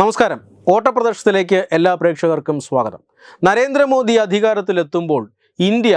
നമസ്കാരം. ഓട്ടപ്രദർശനത്തിലേക്ക് എല്ലാ പ്രേക്ഷകർക്കും സ്വാഗതം. നരേന്ദ്രമോദി അധികാരത്തിലെത്തുമ്പോൾ ഇന്ത്യ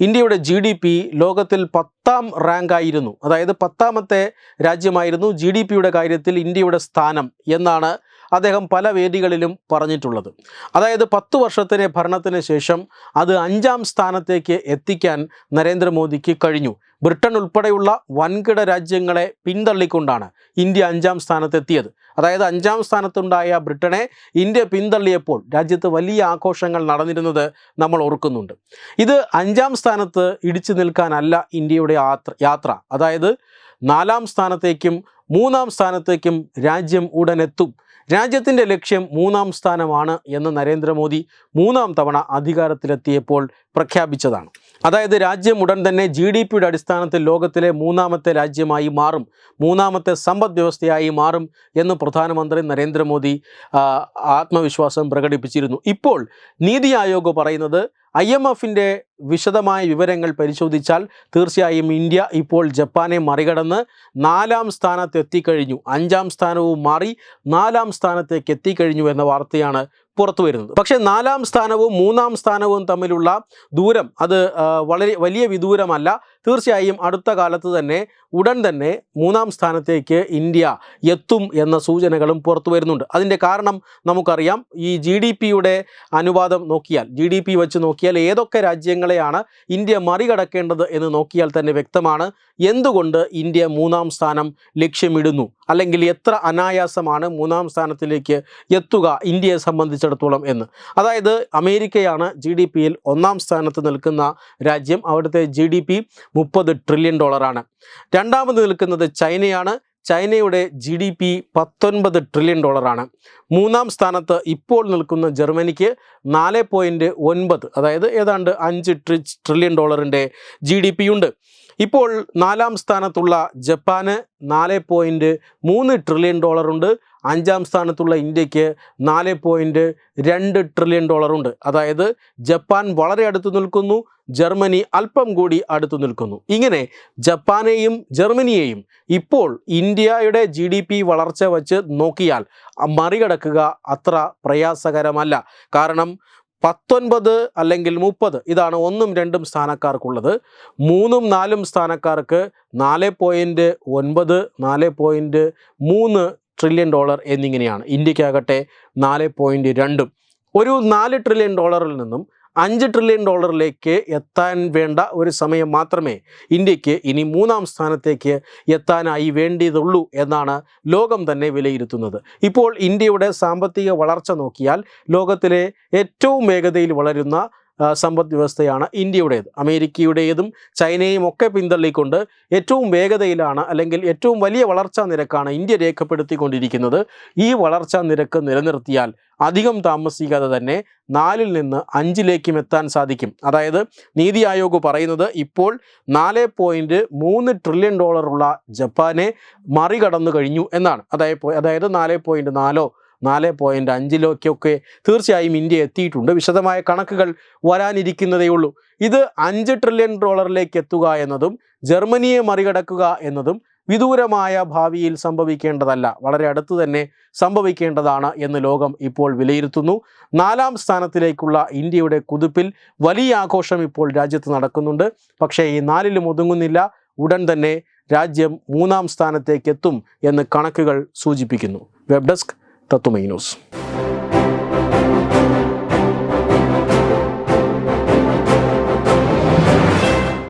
ഇന്ത്യയുടെ ജി ഡി പി ലോകത്തിൽ പത്താം റാങ്കായിരുന്നു അതായത് പത്താമത്തെ രാജ്യമായിരുന്നു ജി ഡി പിയുടെ കാര്യത്തിൽ ഇന്ത്യയുടെ സ്ഥാനം എന്നാണ് അദ്ദേഹം പല വേദികളിലും പറഞ്ഞിട്ടുള്ളത്. അതായത് പത്ത് വർഷത്തിലെ ഭരണത്തിന് ശേഷം അത് അഞ്ചാം സ്ഥാനത്തേക്ക് എത്തിക്കാൻ നരേന്ദ്രമോദിക്ക് കഴിഞ്ഞു. ബ്രിട്ടൻ ഉൾപ്പെടെയുള്ള വൻകിട രാജ്യങ്ങളെ പിന്തള്ളിക്കൊണ്ടാണ് ഇന്ത്യ അഞ്ചാം സ്ഥാനത്തെത്തിയത്. അതായത് അഞ്ചാം സ്ഥാനത്തുണ്ടായ ബ്രിട്ടനെ ഇന്ത്യ പിന്തള്ളിയപ്പോൾ രാജ്യത്ത് വലിയ ആഘോഷങ്ങൾ നടന്നിരുന്നത് നമ്മൾ ഓർക്കുന്നുണ്ട്. ഇത് അഞ്ചാം സ്ഥാനത്ത് ഇടിച്ചു നിൽക്കാനല്ല ഇന്ത്യയുടെ യാത്ര. അതായത് നാലാം സ്ഥാനത്തേക്കും മൂന്നാം സ്ഥാനത്തേക്കും രാജ്യം ഉടനെത്തും. രാജ്യത്തിന്റെ ലക്ഷ്യം മൂന്നാം സ്ഥാനമാണ് എന്ന് നരേന്ദ്രമോദി മൂന്നാം തവണ അധികാരത്തിലെത്തിയപ്പോൾ പ്രഖ്യാപിച്ചതാണ്. അതായത് രാജ്യം ഉടൻ തന്നെ ജി ഡി പിയുടെ അടിസ്ഥാനത്തിൽ ലോകത്തിലെ മൂന്നാമത്തെ രാജ്യമായി മാറും. മൂന്നാമത്തെ സമ്പദ് വ്യവസ്ഥയായി മാറും എന്ന് പ്രധാനമന്ത്രി നരേന്ദ്രമോദി ആത്മവിശ്വാസം പ്രകടിപ്പിച്ചിരുന്നു. ഇപ്പോൾ നീതി ആയോഗ് പറയുന്നത് ഐ എം എഫിന്റെ വിശദമായ വിവരങ്ങൾ പരിശോധിച്ചാൽ തീർച്ചയായും ഇന്ത്യ ഇപ്പോൾ ജപ്പാനെ മറികടന്ന് നാലാം സ്ഥാനത്ത് എത്തിക്കഴിഞ്ഞു അഞ്ചാം സ്ഥാനവും മാറി നാലാം സ്ഥാനത്തേക്ക് എത്തിക്കഴിഞ്ഞു എന്ന വാർത്തയാണ് പുറത്തു വരുന്നത്. പക്ഷേ നാലാം സ്ഥാനവും മൂന്നാം സ്ഥാനവും തമ്മിലുള്ള ദൂരം അത് വളരെ വലിയ വിദൂരമല്ല. തീർച്ചയായും അടുത്ത കാലത്ത് തന്നെ ഉടൻ തന്നെ മൂന്നാം സ്ഥാനത്തേക്ക് ഇന്ത്യ എത്തും എന്ന സൂചനകളും പുറത്തു വരുന്നുണ്ട്. അതിന്റെ കാരണം നമുക്കറിയാം ഈ ജി ഡി പിയുടെ അനുപാതം നോക്കിയാൽ ജി ഡി പി വെച്ച് നോക്കിയാൽ ഏതൊക്കെ രാജ്യങ്ങളെയാണ് ഇന്ത്യ മറികടക്കേണ്ടത് എന്ന് നോക്കിയാൽ തന്നെ വ്യക്തമാണ്. എന്തുകൊണ്ട് ഇന്ത്യ മൂന്നാം സ്ഥാനം ലക്ഷ്യമിടുന്നു? അല്ലെങ്കിൽ എത്ര അനായാസമാണ് മൂന്നാം സ്ഥാനത്തിലേക്ക് എത്തുക ഇന്ത്യയെ സംബന്ധിച്ചിടത്തോളം എന്ന്. അതായത് അമേരിക്കയാണ് ജി ഡി പിയിൽ ഒന്നാം സ്ഥാനത്ത് നിൽക്കുന്ന രാജ്യം. അവിടുത്തെ ജി ഡി പി മുപ്പത് ട്രില്യൺ ഡോളറാണ് രണ്ടാമത് നിൽക്കുന്നത് ചൈനയാണ്. ചൈനയുടെ ജി ഡി പി പത്തൊൻപത് ട്രില്യൺ ഡോളറാണ് മൂന്നാം സ്ഥാനത്ത് ഇപ്പോൾ നിൽക്കുന്ന ജർമ്മനിക്ക് നാല് പോയിന്റ് ഒൻപത് അതായത് ഏതാണ്ട് അഞ്ച് ട്രി ട്രില്യൺ ഡോളറിന്റെ ജി ഡി പി ഉണ്ട്. ഇപ്പോൾ നാലാം സ്ഥാനത്തുള്ള ജപ്പാന് നാല് പോയിന്റ് മൂന്ന് ട്രില്യൺ ഡോളറുണ്ട് അഞ്ചാം സ്ഥാനത്തുള്ള ഇന്ത്യയ്ക്ക് നാല് പോയിന്റ് രണ്ട് ട്രില്യൺ ഡോളറുണ്ട് അതായത് ജപ്പാൻ വളരെ അടുത്ത് നിൽക്കുന്നു ജർമ്മനി അല്പം കൂടി അടുത്തു നിൽക്കുന്നു. ഇങ്ങനെ ജപ്പാനെയും ജർമ്മനിയെയും ഇപ്പോൾ ഇന്ത്യയുടെ ജി ഡി പി വളർച്ച വച്ച് നോക്കിയാൽ മറികടക്കുക അത്ര പ്രയാസകരമല്ല. കാരണം പത്തൊൻപത് അല്ലെങ്കിൽ മുപ്പത് ഇതാണ് ഒന്നും രണ്ടും സ്ഥാനക്കാർക്കുള്ളത്. മൂന്നും നാലും സ്ഥാനക്കാർക്ക് നാല് പോയിന്റ് ഒൻപത് നാല് പോയിന്റ് മൂന്ന് ട്രില്യൺ ഡോളർ എന്നിങ്ങനെയാണ്. ഇന്ത്യക്കാകട്ടെ നാല് പോയിന്റ് രണ്ടും. ഒരു നാല് ട്രില്യൺ ഡോളറിൽ നിന്നും അഞ്ച് ട്രില്യൺ ഡോളറിലേക്ക് എത്താൻ വേണ്ട ഒരു സമയം മാത്രമേ ഇന്ത്യയ്ക്ക് ഇനി മൂന്നാം സ്ഥാനത്തേക്ക് എത്താനായി വേണ്ടിയതുള്ളൂ എന്നാണ് ലോകം തന്നെ വിലയിരുത്തുന്നത്. ഇപ്പോൾ ഇന്ത്യയുടെ സാമ്പത്തിക വളർച്ച നോക്കിയാൽ ലോകത്തിലെ ഏറ്റവും വേഗതയിൽ വളരുന്ന സമ്പദ് വ്യവസ്ഥയാണ് ഇന്ത്യയുടേത്. അമേരിക്കയുടേതും ചൈനയും ഒക്കെ പിന്തള്ളിക്കൊണ്ട് ഏറ്റവും വേഗതയിലാണ് അല്ലെങ്കിൽ ഏറ്റവും വലിയ വളർച്ചാ നിരക്കാണ് ഇന്ത്യ രേഖപ്പെടുത്തിക്കൊണ്ടിരിക്കുന്നത്. ഈ വളർച്ചാ നിരക്ക് നിലനിർത്തിയാൽ അധികം താമസിക്കാതെ തന്നെ നാലിൽ നിന്ന് അഞ്ചിലേക്കും എത്താൻ സാധിക്കും. അതായത് നീതി ആയോഗ് പറയുന്നത് ഇപ്പോൾ നാല് പോയിന്റ് മൂന്ന് ട്രില്യൺ ഡോളറുള്ള ജപ്പാനെ മറികടന്നു കഴിഞ്ഞു എന്നാണ്. അതായത് അതായത് നാല് പോയിന്റ് നാലോ നാല് പോയിന്റ് അഞ്ചിലേക്കൊക്കെ തീർച്ചയായും ഇന്ത്യ എത്തിയിട്ടുണ്ട്. വിശദമായ കണക്കുകൾ വരാനിരിക്കുന്നതേ ഉള്ളൂ. ഇത് അഞ്ച് ട്രില്യൺ ഡോളറിലേക്ക് എത്തുക എന്നതും ജർമ്മനിയെ മറികടക്കുക എന്നതും വിദൂരമായ ഭാവിയിൽ സംഭവിക്കേണ്ടതല്ല. വളരെ അടുത്ത് തന്നെ സംഭവിക്കേണ്ടതാണ് എന്ന് ലോകം ഇപ്പോൾ വിലയിരുത്തുന്നു. നാലാം സ്ഥാനത്തിലേക്കുള്ള ഇന്ത്യയുടെ കുതിപ്പിൽ വലിയ ആഘോഷം ഇപ്പോൾ രാജ്യത്ത് നടക്കുന്നുണ്ട്. പക്ഷേ ഈ നാലിലും ഒതുങ്ങുന്നില്ല. ഉടൻ തന്നെ രാജ്യം മൂന്നാം സ്ഥാനത്തേക്ക് എത്തും എന്ന് കണക്കുകൾ സൂചിപ്പിക്കുന്നു. Web desk Tatumenos.